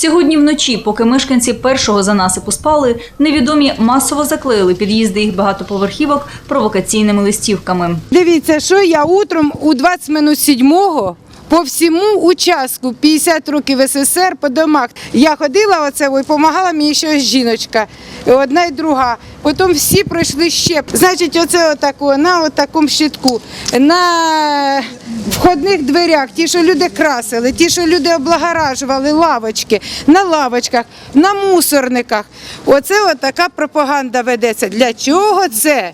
Сьогодні вночі, поки мешканці першого занасипу спали, невідомі масово заклеїли під'їзди їх багатоповерхівок провокаційними листівками. Дивіться, що я утром у 20 минут сьомого по всьому участку 50 років СССР по домах. Я ходила оце і допомагала мені ще жіночка, одна і друга. Потім всі пройшли щеп. Значить, оце отако, на отакому щитку, на входних дверях, ті, що люди красили, ті, що люди облагоражували лавочки, на лавочках, на мусорниках. Оце отака пропаганда ведеться. Для чого це?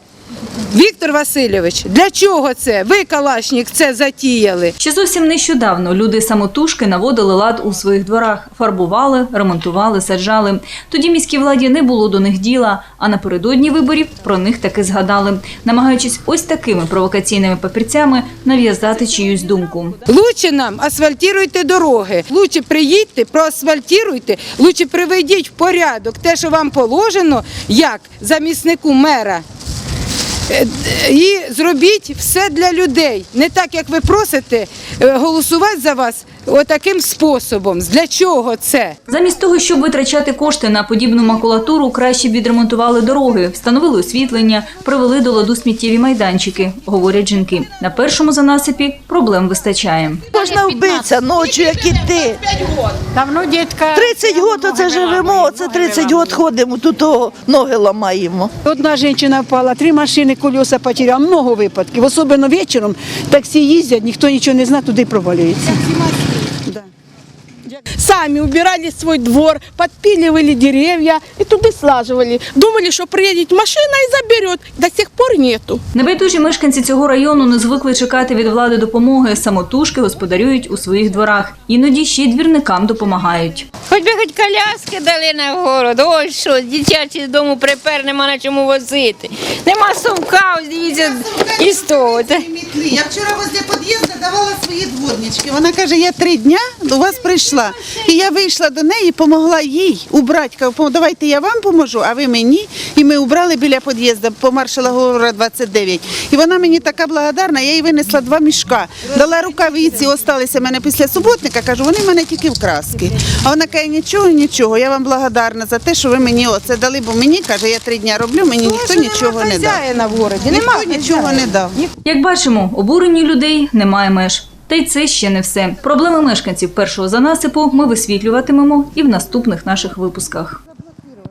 Віктор Васильович, для чого це? Ви, Калашнік, це затіяли. Ще зовсім нещодавно люди самотужки наводили лад у своїх дворах, фарбували, ремонтували, саджали. Тоді міській владі не було до них діла, а напередодні виборів про них таки згадали, намагаючись ось такими провокаційними папірцями нав'язати чиюсь думку. Лучше нам асфальтуйте дороги. Лучше приїдьте, проасфальтуйте, лучше приведіть в порядок те, що вам положено, як заміснику мера. Е, І зробіть все для людей. Не так, як ви просите е, голосувати за вас отаким способом. Для чого це? Замість того, щоб витрачати кошти на подібну макулатуру, краще б відремонтували дороги, встановили освітлення, привели до ладу сміттєві майданчики, говорять жінки. На першому занасипі проблем вистачає. Можна вбитися ночі, як іти. Давно дітка. 30 років оце живемо, це 30 років ходимо, тут ноги ламаємо. Одна жінка впала, три машини колеса потеряла, много випадків. Особливо вечором таксі їздять, ніхто нічого не знає, туди провалюється. Да. Сами убирали свой двор, подпиливали деревья и туда слаживали. Думали, что приедет машина и заберет. До сих пор нету. Небайдужі мешканці цього району не звикли чекати від влади допомоги. Самотужки господарюють у своїх дворах. Іноді ще й двірникам допомагають. Хоч би хоч коляски дали на город. Ось що, дитячі з дому припер, нема на чому возити. Нема сумка, ось дивіться, і Метли. Я вчора возле під'їзду давала свої дворнички. Вона каже, я три дня до вас прийшла. І я вийшла до неї, допомогла їй убрати. Кажу, «Пом- давайте я вам поможу, а ви мені. І ми убрали біля під'їзду по маршала Говора 29. І вона мені така благодарна, я їй винесла два мішка. Дала рукавиці, осталися мене після суботника. Кажу, вони в мене тільки в краски. А вона каже, нічого, нічого, я вам благодарна за те, що ви мені оце дали, бо мені, каже, я три дня роблю, мені ніхто нічого не дав. В городі. Ніхто нічого не дав. Як бачимо, обурені людей немає меж. Та й це ще не все. Проблеми мешканців першого занасипу ми висвітлюватимемо і в наступних наших випусках.